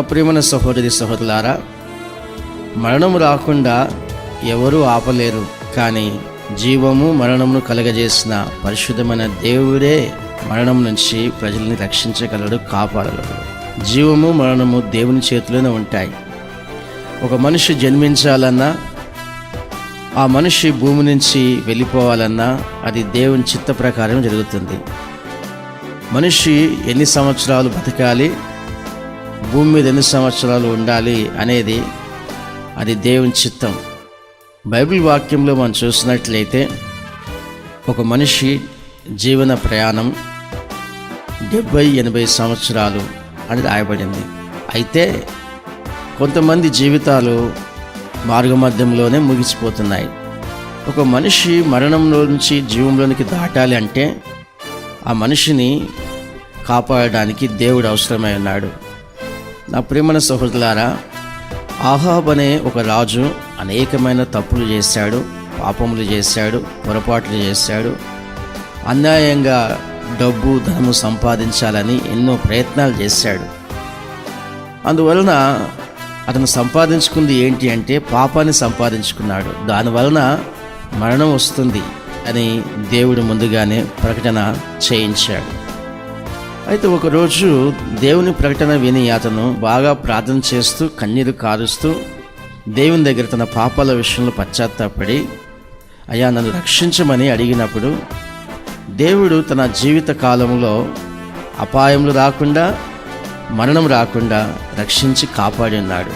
ప్రియమైన సహోదరి సహోదరులారా మరణం రాకుండా ఎవరూ ఆపలేరు కానీ జీవము మరణమును కలగజేసిన పరిశుద్ధమైన దేవుడే మరణం నుంచి ప్రజల్ని రక్షించగలడు కాపాడగలడు. జీవము మరణము దేవుని చేతిలోనే ఉంటాయి. ఒక మనిషి జన్మించాలన్నా ఆ మనిషి భూమి నుంచి వెళ్ళిపోవాలన్నా అది దేవుని చిత్త ప్రకారం జరుగుతుంది. మనిషి ఎన్ని సంవత్సరాలు బతకాలి భూమి మీద ఎన్ని సంవత్సరాలు ఉండాలి అనేది అది దేవుని చిత్తం. బైబిల్ వాక్యంలో మనం చూసినట్లయితే ఒక మనిషి జీవన ప్రయాణం డెబ్బై ఎనభై సంవత్సరాలు అని రాయబడింది. అయితే కొంతమంది జీవితాలు మార్గమధ్యంలోనే ముగిసిపోతున్నాయి. ఒక మనిషి మరణంలో నుంచి జీవంలోనికి దాటాలి అంటే ఆ మనిషిని కాపాడడానికి దేవుడు అవసరమై ఉన్నాడు. నా ప్రియమైన సహోదరులారా ఆహాబ్ అనే ఒక రాజు అనేకమైన తప్పులు చేశాడు పాపములు చేశాడు పొరపాట్లు చేశాడు. అన్యాయంగా డబ్బు ధనము సంపాదించాలని ఎన్నో ప్రయత్నాలు చేశాడు. అందువలన అతను సంపాదించుకుంది ఏంటి అంటే పాపాన్ని సంపాదించుకున్నాడు. దానివలన మరణం వస్తుంది అని దేవుడు ముందుగానే ప్రకటన చేయించాడు. అయితే ఒకరోజు దేవుని ప్రకటన విని అతను బాగా ప్రార్థన చేస్తూ కన్నీరు కారుస్తూ దేవుని దగ్గర తన పాపాల విషయంలో పశ్చాత్తాపడి అయ్యా నన్ను రక్షించమని అడిగినప్పుడు దేవుడు తన జీవిత కాలంలో అపాయములు రాకుండా మరణం రాకుండా రక్షించి కాపాడి ఉన్నాడు